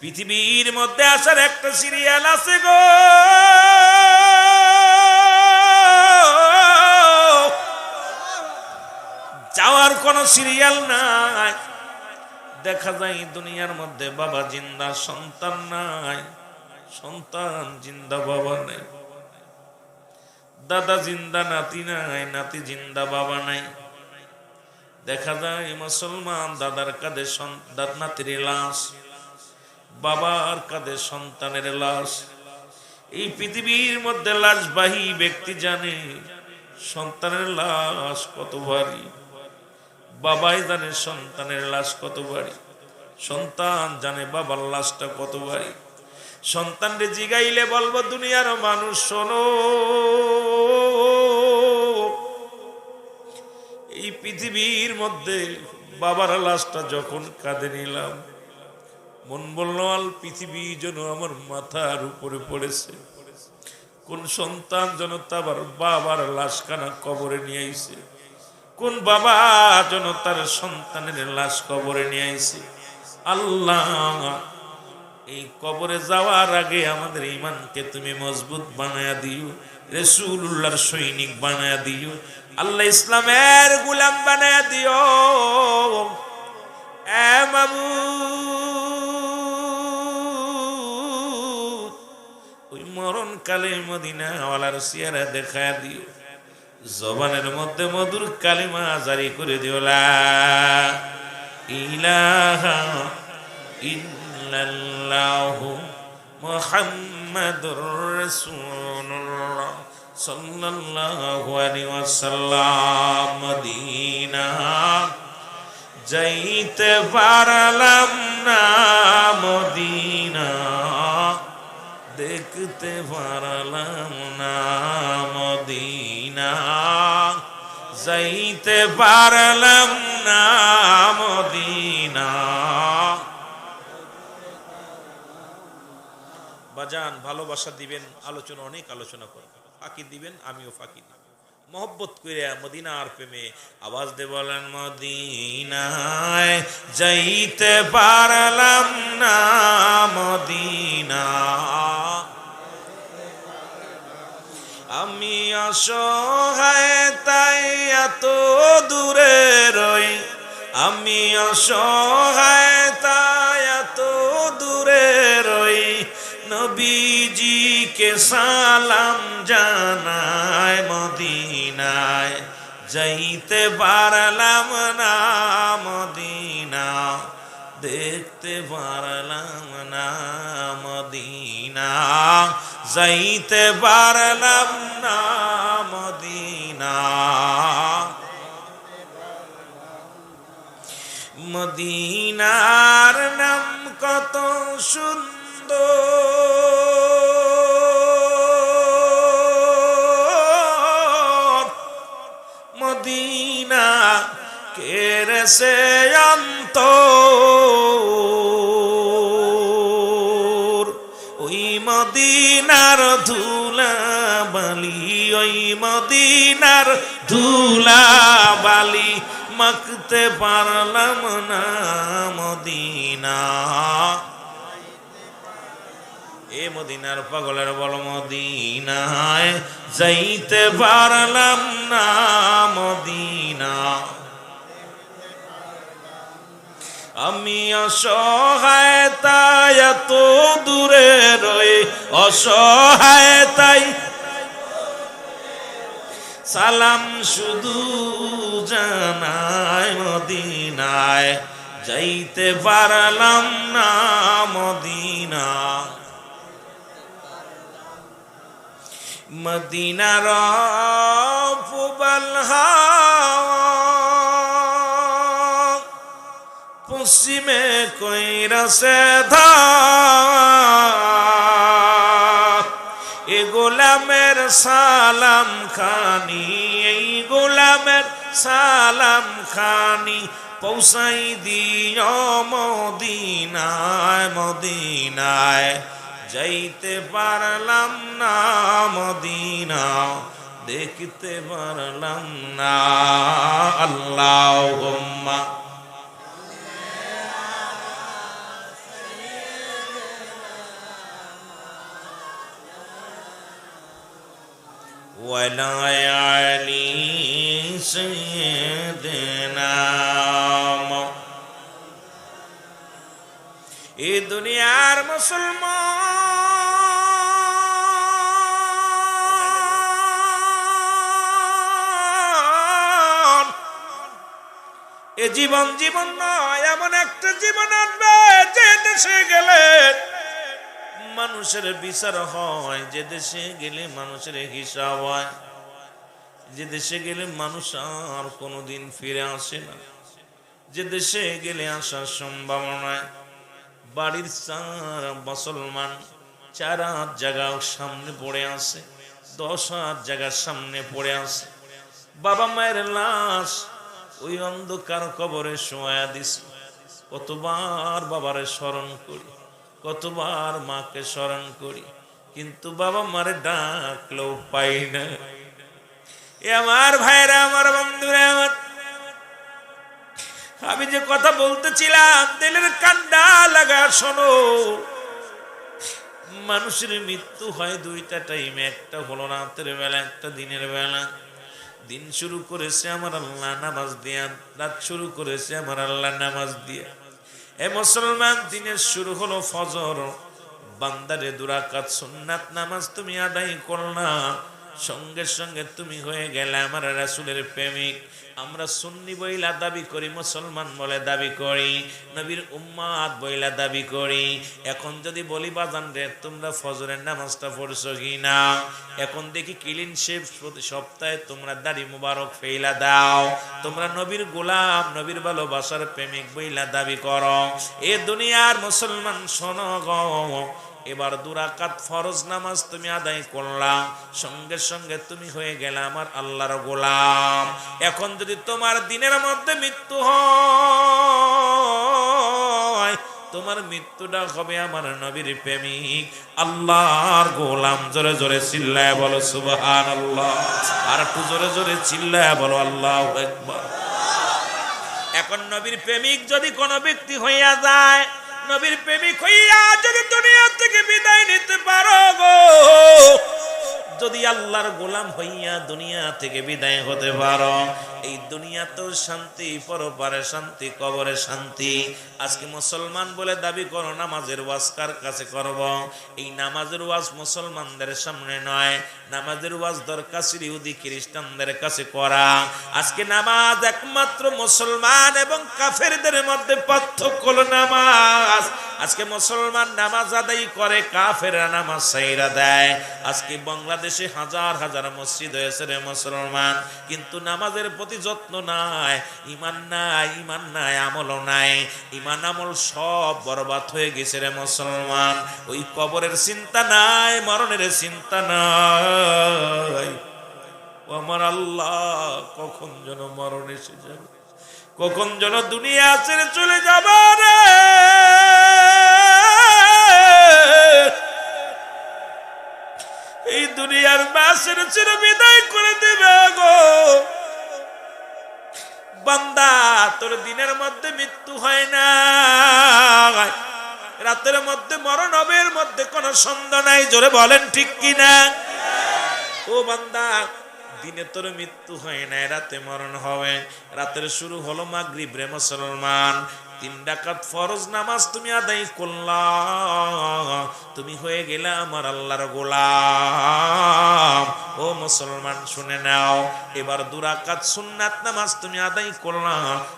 পৃথিবীর মধ্যে আসার একটা সিরিয়াল আছে গো। যাওয়ার কোনো সিরিয়াল নাই। দেখা যায় দুনিয়ার মধ্যে বাবা জিন্দা, সন্তান নাই। সন্তান, জিন্দা বাবা নাই। দাদা জিন্দা, নাতি নাই। নাতি জিন্দা বাবা নাই। দেখা যায় মুসলমান দাদার কাঁধে নাতির লাশ বাবার কাঁধে সন্তানের লাশ। এই পৃথিবীর মধ্যে লাশবাহী ব্যক্তি জানে সন্তানের লাশ কত ভারী। বাবাই জানে সন্তানের লাশ কত ভারী। সন্তান জানে বাবার লাশটা কত ভারী। সন্তানরে জিগাইলে বলব, দুনিয়ার মানুষ, শোনো। এই পৃথিবীর মধ্যে বাবার লাশটা যখন কাঁধে নিলাম মন বলল আল পৃথিবী যেন আমার মাথার উপরে পড়েছে। কোন সন্তান যেন তার বাবার লাশখানা কবরে নিয়ে আইছে। কোন বাবা যেন তার সন্তানের লাশ কবরে নিয়ে আইছে। আল্লাহ এই কবরে যাওয়ার আগে আমাদের ইমানকে তুমি মজবুত বানায়া দিও রসুল্লাহর সৈনিক বানায়া দিও আল্লাহ ইসলামের গুলাম বানায়া দিও। এ মাবুদ, ওই মরণ কালে মদিনা ওয়ালার সিয়ারা দেখায় দিও। জবানের মধ্যে মধুর কালিমা জারি করে দিও, লা ইলাহা ইল্লাল্লাহু যাইতে পারলাম না, মদিনা দেখতে পারলাম না মদিনা। যাইতে পারলাম না মদিনা। বাজান, ভালোবাসা দিবেন, আলোচনা, অনেক আলোচনা করবেন ফাঁকি দিবেন, আমিও ফাঁকি দিব। মহব্বত করে মদিনার প্রেমে আওয়াজ দে বলেন, মদিনায় যাইতে পারলাম না মদিনা আমি অসহায় তাই এত দূরে রই। আমি অসহায় তাই এত দূরে রই। নবীজিকে সালাম জানায় মদিনায়। যাইতে পারলাম না মদিনা, দেখতে পারলাম না মদিনা। যাইতে পারলাম না মদিনা। মদিনার নাম কত সুন্দর। মদিনা কেরেছে অন্তর ওই মদিনার ধুলা বালি মাখতে পারলাম না মদিনা। এ মদিনার পাগলের বল মদিনায় যাইতে পারলাম না মদিনা। আমি অসহায় তাই এত দূরে রয়ে অসহায় সালাম শুধু জানায় মদিনায়। যাইতে পারলাম না মদিনা। মদিনার পুবল হাওয়া পশ্চিমে কইরাসে ধা সালাম খানি, এই গোলামের সালাম খানি পৌঁছাই দিও মদিনায় মদিনায়। যাইতে পারলাম না মদিনা, দেখতে পারলাম না। আল্লাহ ولا علي سيدنا এই দুনিয়ার মুসলমান এ জীবন জীবন নয় এমন একটা জীবন আনবে যে দেশে গেলে মানুষের বিচার হয়, যে দেশে গেলে মানুষের হিসাব হয়। যে দেশে গেলে মানুষ আর কোনোদিন ফিরে আসে না। যে দেশে গেলে আসার সম্ভাবনায় বাড়ির চার মুসলমান চার হাত জায়গা সামনে পড়ে আছে, দশ হাত জায়গার সামনে পড়ে আছে। বাবা মায়ের লাশ ওই অন্ধকার কবরে শোয়া দিছি। কতবার বাবারে স্মরণ করি। কতবার মাকে স্মরণ করি, কিন্তু বাবা মারে ডাকলেও পাই না। এ আমার ভাইরা আমার বন্ধুরা, আমার আমি যে কথা বলতেছিলাম, দিলের কান্ডা লাগা শোনো। মানুষের মৃত্যু হয় দুইটা টাইমে, একটা হলো রাতের বেলা, একটা দিনের বেলা। দিন শুরু করেছে আমার আল্লাহ নামাজ দিয়া, রাত শুরু করেছে আমার আল্লাহ নামাজ দিয়া। এ মুসলমান দিনের শুরু হলো ফজর। বান্দারে দুরাকাত সুন্নাত নামাজ তুমি আদায় করলা সঙ্গে সঙ্গে তুমি হয়ে গেলে আমার রাসুলের প্রেমিক। আমরা সুন্নি বইলা দাবি করি, মুসলমান বলে দাবি করি, নবীর উম্মাদ বইলা দাবি করি। এখন যদি বলি, বাজান রে, তোমরা ফজরের নামাজটা পড়ছো কি না এখন দেখি ক্লিন শেপ প্রতি সপ্তাহে তোমরা দাড়ি মুবারক ফেইলা দাও। তোমরা নবীর গোলাম, নবীর ভালোবাসার প্রেমিক বইলা দাবি করো। এ দুনিয়ার মুসলমান, শোনো গো। এবার দুরাকাত ফরজ নামাজ তুমি আদায় করলাম সঙ্গে সঙ্গে তুমি হয়ে গেলে আমার আল্লাহর গোলাম। এখন যদি তোমার দিনের মধ্যে মৃত্যু হয়, তোমার মৃত্যুটা হবে আমার নবীর প্রেমিক। আল্লাহর গোলাম জোরে জোরে চিল্লায় বলো সুবহান আল্লাহ আর একটু জোরে জোরে চিল্লায় বলো, আল্লাহ একবার এখন নবীর প্রেমিক যদি কোনো ব্যক্তি হইয়া যায় নবীর প্রেমিক হইয়া যদি দুনিয়া থেকে বিদায় নিতে পারো গো, যদি আল্লাহর গোলাম হইয়া দুনিয়া থেকে বিদায় হতে পারো। এই দুনিয়াতেও শান্তি, পরপারে শান্তি, কবরে শান্তি। আজকে মুসলমান বলে দাবি করো, নামাজের ওয়াজ কার কাছে করব? এই নামাজের ওয়াজ মুসলমানদের সামনে নয়। নামাজের ওয়াজ দরকার ইহুদি খ্রিস্টানদের কাছে করা। আজকে নামাজ একমাত্র মুসলমান এবং কাফেরদের মধ্যে পার্থক্য হলো নামাজ। আজকে মুসলমান নামাজ আদায় করে কাফেরা নামাজ সাইরা দেয়। আজকে বাংলাদেশে হাজার হাজার মসজিদ হয়েছে রে মুসলমান। কিন্তু নামাজের যত্ন নাই, ইমান নাই ইমান নাই, আমলও নাই। ইমান আমল সব বরবাদ হয়ে গেছে রে মুসলমান। ওই কবরের চিন্তা নাই, মরণের চিন্তা নাই। আমার আল্লাহ, কখন যেন মরণ এসে যাবে? কখন যেন দুনিয়া ছেড়ে চলে যাবে রে? এই দুনিয়ার মা ছেড়ে ছেড়ে বিদায় তোর দিনের মধ্যে মৃত্যু হয় না। রাতের মধ্যে মরণ হবে, এর মধ্যে কোনো সন্দেহ নাই। জোরে বলেন, ঠিক কিনা? ও বান্দা, দিনে তোর মৃত্যু হয় না রাতে মরণ হবে। রাতের শুরু হলো মাগরিব রে মুসলমান। তিন ডাকাত ফরজ নামাজ তুমি আদায় করলা। তুমি হয়ে গেলে আমার আল্লাহর গোলাম। ও মুসলমান, শুনে নাও। এবার দুরাকাত সুন্নাত নামাজ তুমি আদায় করলা।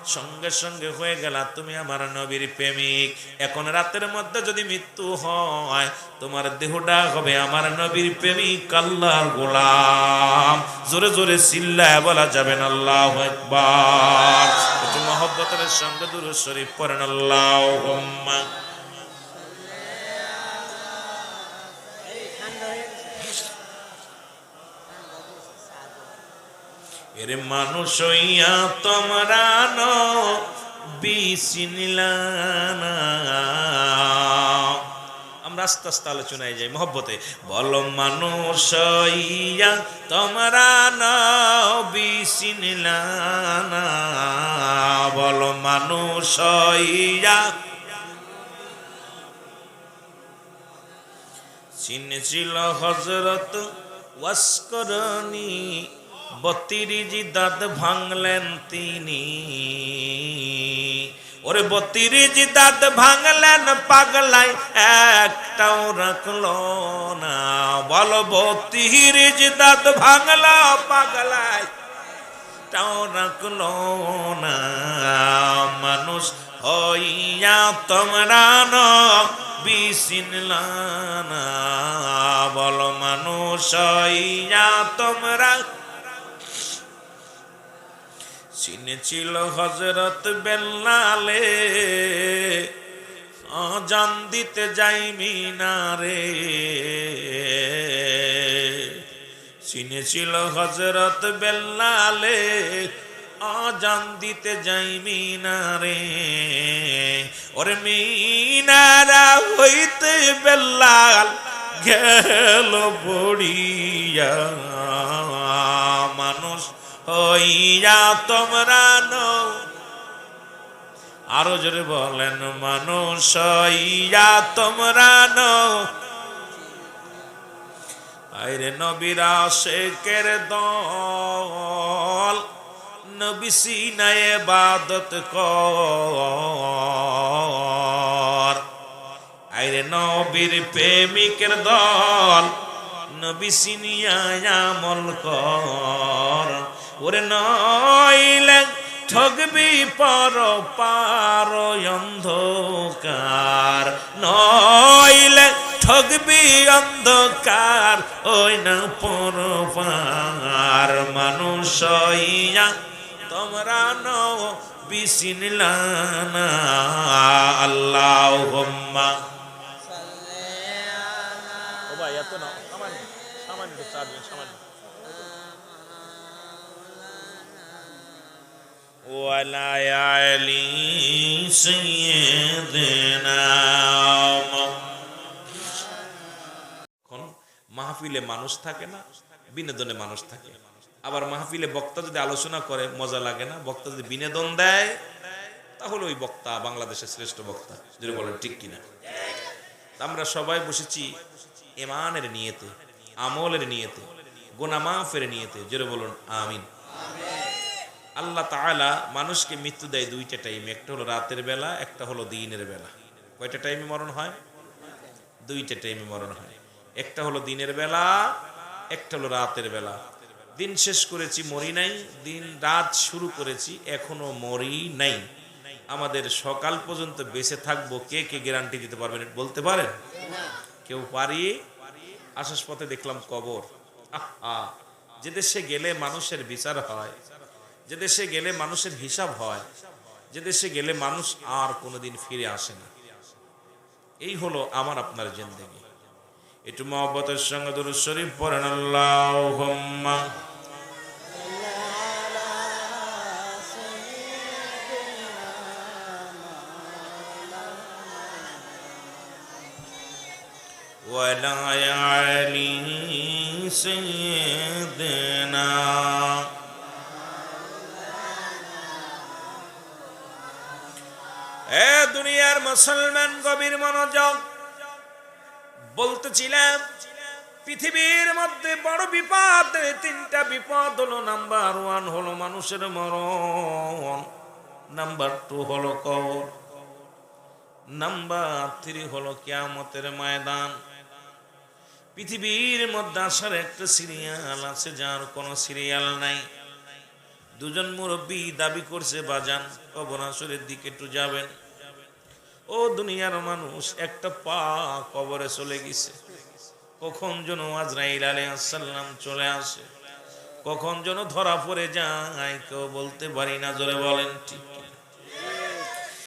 সঙ্গে সঙ্গে হয়ে গেলা তুমি আমার নবীর প্রেমিক। এখন রাতের মধ্যে যদি মৃত্যু হয়, তোমার দেহটা হবে আমার নবীর প্রেমিক, আল্লাহর গোলাম। জোরে জোরে চিল্লায় বলা যাবেন আল্লাহ একবার মহব্বতের সঙ্গে দুরু শরীফ পড়েন আল্লাহ এর মানুষ হইয়া তোমরা ন বিচিনিলানা আস্তে আস্তে আলোচনায় যাই, মহব্বতে। বলো, মানুষ তোমরা ন বিচিনিলানা বলো, মানুষ চিনেছিল হজরত ওয়াস্করণী। বত্রিজি দাঁত ভাঙলেন তিনি। ওরে বত্রিজি দাঁত ভাঙলেন পাগলাই, একটাও রাখল না। বল বত্রিজি দাঁত ভাঙলা পাগলাই, একটাও রাখল না। মানুষ হইয়া তোমরা ন বিসিনলানা বল, মানুষ হইয়া তোমরা চিনেছিল হজরত বেল্লালে। জান দিতে যাই মিনারে। চিনেছিল হজরত বেল্লালে আজান দিতে যাই মিনারে। ওরে মিনারা হইতে বেল্লাল গেল পড়িয়া মানুষ হইয়া তোমরা নও আরও জোরে বলেন, মানুষ হইয়া তোমরা নও আইরে নবীরা শেখের দল, নবী সিনায় বাদত কর। আইরে নবীর প্রেমিকের দল, নবী সিনিয়ায় কর। ওরে নইলে ঠগবি পর পার অন্ধকার। নইলে ঠগবি অন্ধকার, ওই না পর পার। মানুষ তোমরা নও বিসিনলানা আল্লাহ ولا يعلي سيدنا এখন মাহফিলে মানুষ থাকে না বিনোদনে মানুষ থাকে আবার মাহফিলে বক্তা যদি আলোচনা করে মজা লাগে না বক্তা যদি বিনোদন দেয় তাহলে ওই বক্তা বাংলাদেশের শ্রেষ্ঠ বক্তা যদি বলেন ঠিক কিনা তা আমরা সবাই বসেছি ইমানের নিয়েতে আমলের নিয়েতে গোনামাফের নিয়েতে জোরে বলুন আমিন আল্লাহ তাআলা মানুষকে মৃত্যু দেয় দুইটা টাইম একটা হলো রাতের বেলা, একটা হলো দিনের বেলা। কয়টা টাইমে মরণ হয়? দুইটা টাইমে মরণ হয়। একটা হলো দিনের বেলা, একটা হলো রাতের বেলা। দিন শেষ করেছি, মরি নাই। দিন রাত শুরু করেছি, এখনও মরি নাই। আমাদের সকাল পর্যন্ত বেঁচে থাকব, কে কে গ্যারান্টি দিতে পারবেন বলতে পারেন? কেউ পারি? আসাস পথে দেখলাম কবর। আহা! যে দেশে গেলে মানুষের বিচার হয় যে দেশে গেলে মানুষের হিসাব হয় যে দেশে গেলে মানুষ আর কোনোদিন ফিরে আসে না এই হলো আমার আপনার জিন্দেগি একটু মহব্বতের সঙ্গে দুরুদ শরীফ পড়েন আল্লাহুম্মা ولا علي سيدنا মুসলমান গভীর মনোযোগ বলতেছিলাম, পৃথিবীর মধ্যে বড় বিপদ তিনটা বিপদ হলো নাম্বার ওয়ান হলো মানুষের মরণ, নাম্বার টু হলো কবর, নাম্বার থ্রি হলো কিয়ামতের ময়দান। পৃথিবীর মধ্যে আসার একটা সিরিয়াল আছে, যার কোনো সিরিয়াল নাই। দুজন মুরব্বী দাবি করছে, বাজান কবর আসরের দিকে একটু যাবেন। ও দুনিয়ার মানুষ, একটা পা কবরে চলে গেছে। কখন যেন আজরাইল আলাইসাল্লাম চলে আসে। কখন যেন ধরা পড়ে যায়, কেউ বলতে পারি না, জোরে বলেন ঠিক।